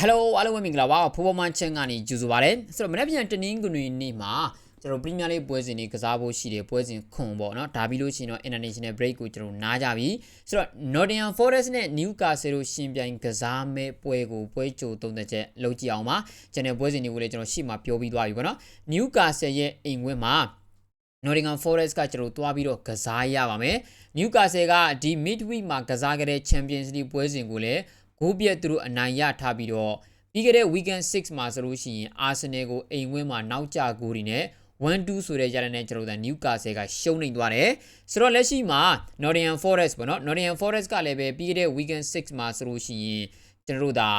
Hello အားလုံးပဲမင်္ဂလာပါဖိုးပေါ်မန်ချန်ကနေကြိုဆိုပါရစေဆိုတော့မနေ့ပြန်တနင်္ဂနွေနေ့မှာကျွန်တော်ပရီးမီယာလိပွဲစဉ်တွေကစားဖို့ရှိတယ်ပွဲစဉ်ခွန်ပေါ့နော်ဒါပြီးလို့ရှိရင်တော့ international break ကိုကျွန်တော်နားကြပြီဆိုတော့ Nottingham Forest နဲ့ Newcastle တို့ရှင်ပြိုင်ကစားမဲ့ပွဲကိုပွဲကြိုသုံးသက်ချက်လုပ်ကြည့်အောင်ပါကျွန်တော်ပွဲစဉ်တွေကိုလည်းကျွန်တော်ရှေ့မှာပြောပြီးသွားပြီပေါ့နော် Newcastle ရဲ့အိမ်ဝင်းမှာ Nottingham Forest ကကျွန်တော်တွားပြီးတော့ကစားရပါမယ် Newcastle ကဒီ midweek မှာကစားခဲ့တဲ့ Champions League ပွဲစဉ်ကိုလည်း ဂိုးပြက်သူတို့အနိုင်ရထားပြီးတော့ပြီးခဲ့တဲ့ weekend 6မှာဆိုလို့ရှိရင် Arsenal ကိုအိမ်ဝင်းမှာနောက်ကျဂိုးတွေနဲ့1-2ဆိုတဲ့ကြတဲ့နဲ့ကျွန်တော်တို့ Newcastle ကရှုံးနေသွားတယ်ဆိုတော့လက်ရှိမှာ Nottingham Forest ပေါ့နော် Nottingham Forest ကလည်းပဲပြီးခဲ့တဲ့ weekend 6မှာဆိုလို့ရှိရင်ကျွန်တော်တို့ဒါ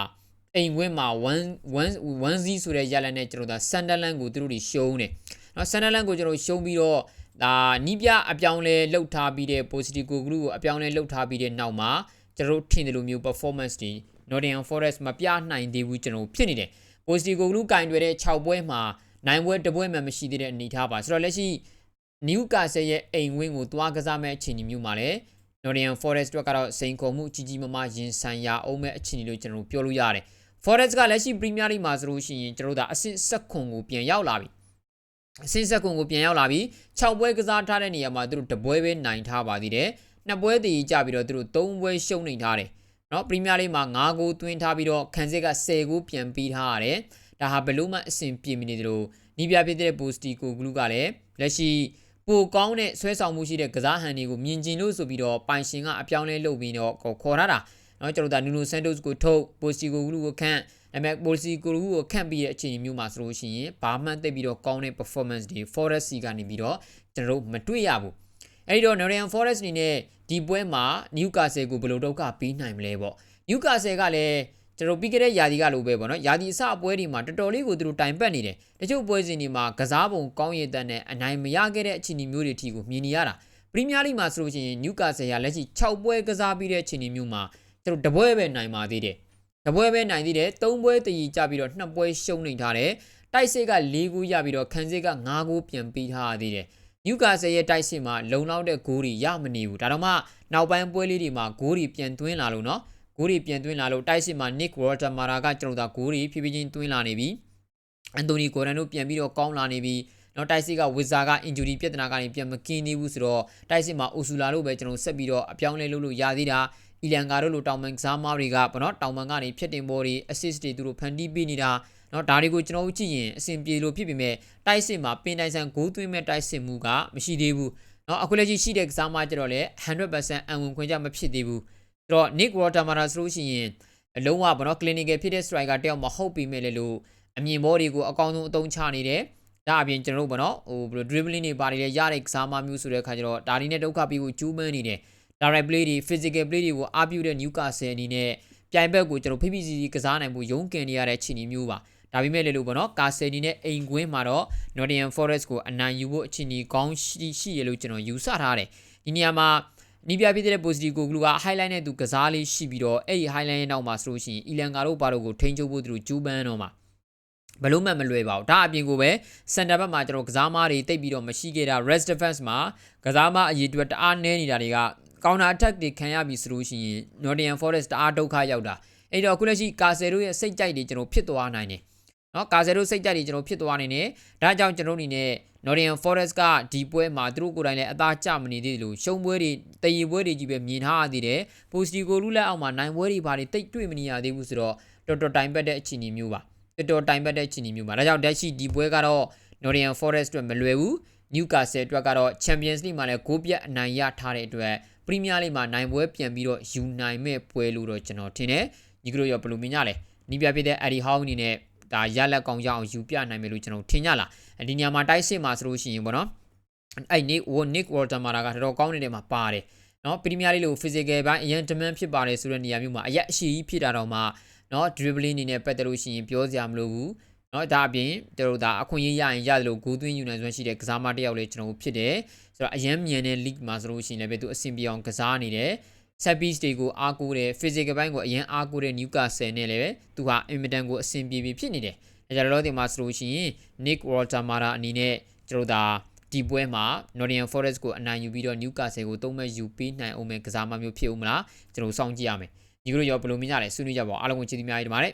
အိမ်ဝင်းမှာ1 1 1-0ဆိုတဲ့ရလနဲ့ကျွန်တော်တို့ Sunderland ကိုသူတို့တွေရှုံးတယ်နော် Sunderland ကိုကျွန်တော်ရှုံးပြီးတော့ဒါနီးပြအပြောင်းလဲလှုပ်ထားပြီးတဲ့ Positivo Group ကိုအပြောင်းလဲလှုပ်ထားပြီးတဲ့နောက်မှာ ကျွန်တော်ထင်တယ်လို့မျိုး performance တွေ Nottingham Forest မပြနိုင်သေးဘူးကျွန်တော်ဖြစ်နေတယ် Positivo Group ကင်တွယ်တဲ့6ပွဲမှာနိုင်ပွဲတပွဲမှမရှိသေးတဲ့အနေထားပါဆိုတော့လက်ရှိ Newcastle ရဲ့အိမ်ဝင်းကိုသွားကစားမဲ့အခြေအနေမျိုးမှာလည်း Nottingham Forest တို့ကတော့စိန်ခေါ်မှုကြီးကြီးမားမားရင်ဆိုင်ရအောင်မဲ့အခြေအနေလို့ကျွန်တော်ပြောလို့ရတယ် Forest ကလက်ရှိ Premier League မှာဆိုလို့ရှိရင်ကျွန်တော်တို့ဒါအဆင့်ဆက်ခွန်ကိုပြန်ရောက်လာပြီအဆင့်ဆက်ခွန်ကိုပြန်ရောက်လာပြီး6ပွဲကစားထားတဲ့နေရာမှာသူတို့တပွဲပဲနိုင်ထားပါသေးတယ် နှစ်ပွဲတည်ကြပြီးတော့သူတို့3ပွဲရှုံးနေထားတယ်နော်ပရီးမီးယားလိမှာ9ဂိုးသွင်းထားပြီးတော့ခန်းစစ်က10ဂိုးပြန်ပြီးထားရတယ်ဒါဟာဘယ်လို့မှအဆင်ပြေမနေသလိုနီးပြဖြစ်တဲ့ပိုစတီကိုဂလူးကလည်းလက်ရှိပိုကောင်းတဲ့ဆွဲဆောင်မှုရှိတဲ့ကစားဟန်တွေကိုမြင်ကျင်လို့ဆိုပြီးတော့ပိုင်ရှင်ကအပြောင်းလဲလုပ်ပြီးတော့ခေါ်ထားတာနော်ကျွန်တော်တို့ကနူနိုဆန်တိုစ်ကိုထုတ်ပိုစတီကိုဂလူးကိုခန့်ဒါပေမဲ့ပိုလစီကိုလူကိုခန့်ပြီးတဲ့အခြေအနေမျိုးမှာဆိုလို့ရှိရင်ဘာမှသိပ်ပြီးတော့ကောင်းတဲ့ performance တွေ Forest စီကနေပြီးတော့ကျွန်တော်တို့မတွေ့ရဘူး အဲ့ဒီတော့ Nottingham Forest အနေနဲ့ဒီပွဲမှာ Newcastle ကိုဘယ်လိုဒုက္ခပေးနိုင်မလဲပေါ့ Newcastle ကလည်းကျွန်တော်ပြီးခဲ့တဲ့ယာဒီကလိုပဲပေါ့နော်ယာဒီအစအပွဲတွေမှာတော်တော်လေးကိုသူတို့တိုင်ပတ်နေတယ်တချို့ပွဲစဉ်တွေမှာကစားပုံကောင်းရည်တန်းနဲ့အနိုင်မရခဲ့တဲ့အခြေအနေမျိုးတွေအထိကိုမြင်နေရတာပရီးမီးယားလိမှာဆိုလို့ရှိရင် Newcastle ကလက်ရှိ6ပွဲကစားပြီးတဲ့အခြေအနေမျိုးမှာသူတို့တပွဲပဲနိုင်ပါသေးတယ်တပွဲပဲနိုင်သေးတယ်၃ပွဲတည်ကြပြီးတော့2ပွဲရှုံးနေထားတယ်တိုက်စစ်က၄ဂိုးရပြီးတော့ခန်းစစ်က၅ဂိုးပြန်ပေးထားရသေးတယ် နျူကာဆယ်ရဲ့တိုက်စစ်မှာလုံလောက်တဲ့ဂိုးတွေရမနေဘူးဒါတော့မှနောက်ပိုင်းပွဲလေးတွေမှာဂိုးတွေပြန်သွင်းလာလို့နော်ဂိုးတွေပြန်သွင်းလာလို့တိုက်စစ်မှာ Nick Watermara ကကျွန်တော်တို့ဂိုးတွေဖြည်းဖြည်းချင်းသွင်းလာနေပြီအန်တိုနီဂိုရန်တို့ပြန်ပြီးတော့ကောင်းလာနေပြီနော်တိုက်စစ်ကဝီဇာက injury ပြဿနာကနေပြန်မကင်းသေးဘူးဆိုတော့တိုက်စစ်မှာအိုဆူလာလို့ပဲကျွန်တော်ဆက်ပြီးတော့အပြောင်းလဲလုပ်လို့ရသေးတာအီလန်ကာတို့လိုတောင်မန်ကစားမားတွေကပေါ့နော်တောင်မန်ကနေဖြစ်တင်ပေါ်တွေ assist တွေသူတို့ဖန်တီးပေးနေတာ เนาะဒါတွေကိုကျွန်တော်တို့ကြည့်ရင်အဆင်ပြေလို့ဖြစ်ပေမဲ့တိုက်စစ်မှာပင်တိုင်ဆန်ဂိုးသွင်းမဲ့တိုက်စစ်မှုကမရှိသေးဘူးเนาะအခုလက်ရှိရှိတဲ့ကစားမကျတော့လေ100%အံဝင်ခွင့်ကြမဖြစ်သေးဘူးဆိုတော့ Nick Watermara ဆိုလို့ရှိရင်အလုံးဝဘောနော် clinical ဖြစ်တဲ့ striker တယောက်မဟုတ်ပေမဲ့လေလို့အမြင်ဘောတွေကိုအကောင်းဆုံးအသုံးချနေတယ်ဒါအပြင်ကျွန်တော်တို့ဘောနော်ဟိုဘယ်လို dribbling တွေပါတယ်လေရတဲ့ကစားမမျိုးဆိုတဲ့အခါကျတော့ဒါဒီနဲ့ဒုက္ခပြီးကိုကျူးမန်းနေတယ် direct play တွေ physical play တွေကိုအားပြုတဲ့ Newcastle အနေနဲ့ပြိုင်ဘက်ကိုကျွန်တော်ဖိဖိစီစီကစားနိုင်ဖို့ရုန်းကန်နေရတဲ့ခြေအနေမျိုးပါ ဒါပေမဲ့လေလို့ပေါ့နော်ကာဆယ်နီနဲ့အိမ်ကွင်းမှာတော့ Nottingham Forest ကိုအနိုင်ယူဖို့အခြေအနေကောင်းရှိရှိရလို့ကျွန်တော်ယူဆထားတယ်ဒီနေရာမှာနီးပြပြတဲ့ positive ကိုကလူက highlight နဲ့သူကစားလေးရှိပြီးတော့အဲ့ဒီ highlight ရဲ့နောက်မှာဆိုလို့ရှိရင် Elan ကာတို့ဘာတို့ကိုထိန်းချုပ်ဖို့သူတို့ဂျူးပန်းတော့မှာဘလို့မှမလွယ်ပါဘူးဒါအပြင်ကိုပဲစင်တာဘက်မှာကျွန်တော်ကစားမားတွေတိတ်ပြီးတော့မရှိခဲ့တာ rest defense မှာကစားမားအရေးအတွက်တအားနည်းနေတာတွေက counter attack တွေခံရပြီဆိုလို့ရှိရင် Nottingham Forest တအားဒုက္ခရောက်တာအဲ့တော့အခုလက်ရှိကာဆယ်တို့ရဲ့စိတ်ကြိုက်တွေကျွန်တော်ဖြစ်သွားနိုင်တယ် နော်ကာဆယ်တို့စိတ်ကြိုက်တွေကျွန်တော်ဖြစ်သွားနိုင်တယ်ဒါကြောင့်ကျွန်တော်အနေနဲ့ Nottingham Forest ကဒီပွဲမှာသူတို့ကိုယ်တိုင်လည်းအသားကျမနေသေးလို့ရှုံးပွဲတွေတည်ရပွဲတွေကြီးပဲမြင်ထားရသေးတယ်ပိုစတီကိုလူလက်အောက်မှာနိုင်ပွဲတွေဘာတွေတိတ်တွေ့မနေရသေးဘူးဆိုတော့တော်တော်တိုင်ပတ်တဲ့အခြေအနေမျိုးပါတော်တော်တိုင်ပတ်တဲ့အခြေအနေမျိုးပါဒါကြောင့်တက်ရှိဒီပွဲကတော့ Nottingham Forest အတွက်မလွယ်ဘူး Newcastle အတွက်ကတော့ Champions League မှာလည်းဂိုးပြတ်အနိုင်ရထားတဲ့အတွက်ပရီးမီးယားလိမှာနိုင်ပွဲပြန်ပြီးတော့ယူနိုင်မဲ့ပွဲလို့တော့ကျွန်တော်ထင်တယ်ညီကတို့ရောဘယ်လိုမြင်ကြလဲနီးပြပြတဲ့အဒီဟောင်းအနေနဲ့ ဒါရလက်ကောင်ရအောင်ယူပြနိုင်မယ်လို့ကျွန်တော်ထင်ကြလားဒီညမှာတိုက်စစ်မှာဆိုလို့ရှိရင်ပေါ့နော်အဲ့ Nick Nick Watermara ကတော်တော်ကောင်းနေတဲ့မှာပါတယ်နော်ပရီးမီးယားလိလို့ physical ဘိုင်းအရင် demand ဖြစ်ပါတယ်ဆိုတဲ့နေရာမျိုးမှာအရက်အရှိကြီးဖြစ်တာတော့မှနော် dribbling အနေနဲ့ပတ်သက်လို့ရှိရင်ပြောစရာမလိုဘူးနော်ဒါအပြင်တို့ဒါအခွင့်အရေးရရင်ရတယ်လို့ဂိုးသွင်းယူနိုင်စွမ်းရှိတဲ့ကစားမတစ်ယောက်လေးကျွန်တော်ဖြစ်တယ်ဆိုတော့အရင်မြန်တဲ့ league မှာဆိုလို့ရှိရင်လည်းပဲသူအဆင်ပြေအောင်ကစားနေတယ် set piece တွေကိုအားကိုးတယ် physical ဘိုင်းကိုအရင်အားကိုးတဲ့ Newcastle နဲ့လည်းသူဟာ Everton ကိုအဆင်ပြေပြေဖြစ်နေတယ်ဒါကြတော့ဒီမှာဆိုလို့ရှိရင် Nick Watermara အနေနဲ့ကျွန်တော်ဒါဒီပွဲမှာ Nottingham Forest ကိုအနိုင်ယူပြီးတော့ Newcastle ကိုသုံးမဲ့ယူပေးနိုင်အောင်မဲ့ကစားမမျိုးဖြစ်ဦးမလားကျွန်တော်စောင့်ကြည့်ရမယ်ဒီလိုရောဘယ်လိုမြင်ကြလဲဆွေးနွေးကြပါဦးအားလုံးကိုချစ်သီးများကြီးတင်ပါတယ်